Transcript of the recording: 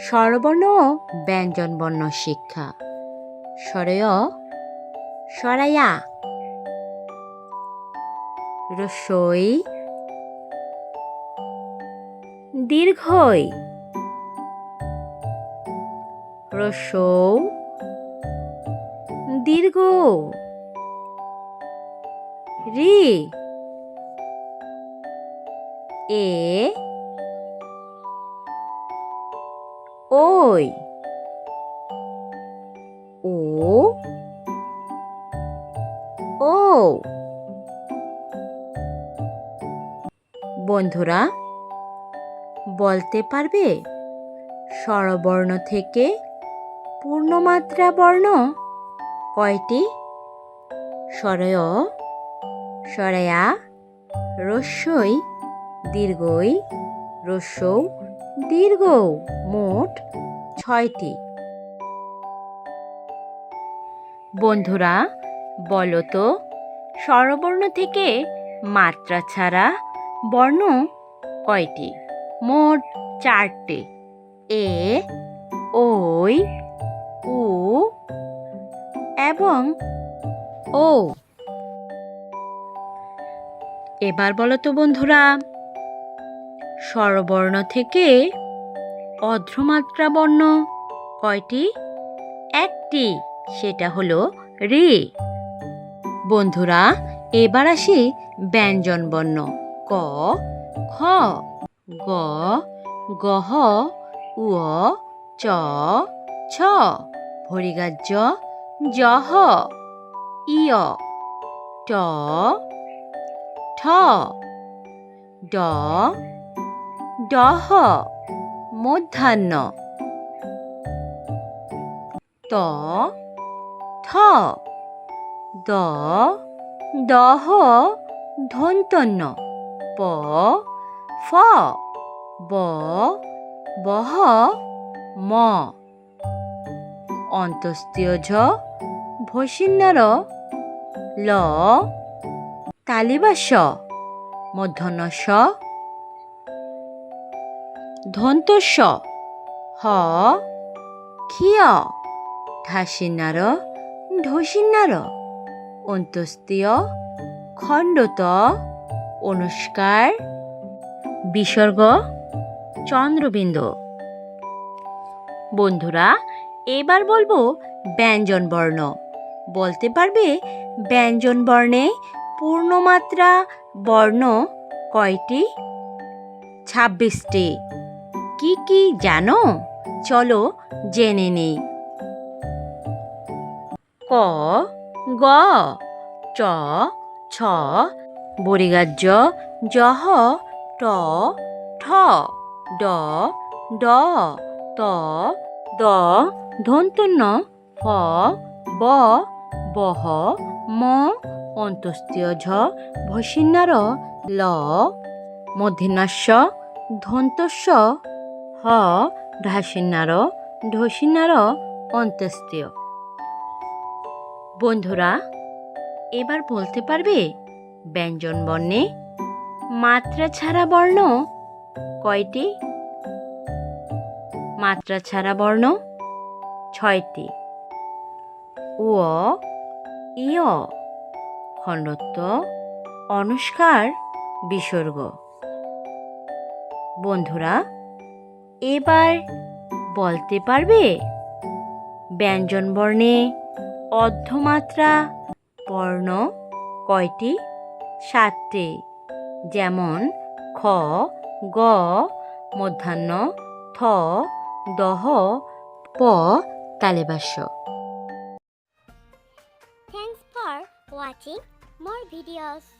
স্বরবর্ণ ও ব্যঞ্জনবর্ণ শিক্ষা। স্বরয় সরায়া রসই। দীর্ঘই। রসৌ। দীর্ঘ। রি। এ। ওই। ও। ও। বন্ধুরা, বলতে পারবে স্বরবর্ণ থেকে পূর্ণমাত্রা বর্ণ কয়টি? স্বরয় সরায়া রস্যই, দীর্ঘই রস্যৌ দীর্ঘ মোট ছয়টি। বন্ধুরা, বলো তো, স্বরবর্ণ থেকে মাত্রা ছাড়া বর্ণ কয়টি? মোট চারটি। এ ওই উ এবং ও। এবার বলো তো বন্ধুরা স্বরবর্ণ থেকে অধ্রমাত্রা বর্ণ কয়টি? একটি, সেটা হলো রে। বন্ধুরা, এবার আসি ব্যঞ্জন বর্ণ। ক, খ, গ গহ উ চ, ছ, ভরিগাজ্য জহ ইয় ট, ঠ, ড ডহ মধ্যাহ্ন। ত, থ, দ, দহ ধন্তন্য প, ফ, ব, বহ, ম। অন্তস্তীয় ঝ, ভসিন্নার ল। তালিবাস মধ্যাহ্ন স ধন্তস্ব হ। ক্ষিয়। ঠাসিন্নার ঢসিন্নার অন্তস্তীয় খণ্ডত। অনুষ্কার। বিসর্গ। চন্দ্রবিন্দু। বন্ধুরা, এবার বলব ব্যঞ্জন বর্ণ। বলতে পারবে ব্যঞ্জন বর্ণে পূর্ণমাত্রা বর্ণ কয়টি? ছাব্বিশটি। কি কি জানো? চলো জেনে নেই। ক, গ, চ, ছ, বরিগাজ্য জহ ট, ঠ, ড ড, ত, দ ধন্তন্য ফ, ব বহ ম অন্তস্তীয় ঝ, ভসিন্নার, ল মধ্যিনাস্য ধন্তস্য হ ঢাসিন্নার ঢসিন্নার অন্তস্তীয় বন্ধুরা, এবার বলতে পারবে ব্যঞ্জন বর্ণে মাত্রা ছাড়া বর্ণ কয়টি? মাত্রা ছাড়া বর্ণ ছয়টি। উ ইয়, খণ্ডত্ব, অনুষ্কার, বিসর্গ। বন্ধুরা এবার বলতে পারবে? ব্যঞ্জন বর্ণে অর্ধমাত্রা বর্ণ কয়টি? সাতটি। যেমন খ, গ, মধ্যাহ্ন, থ, দহ, প, তালেবাস্য। Thanks for watching more videos.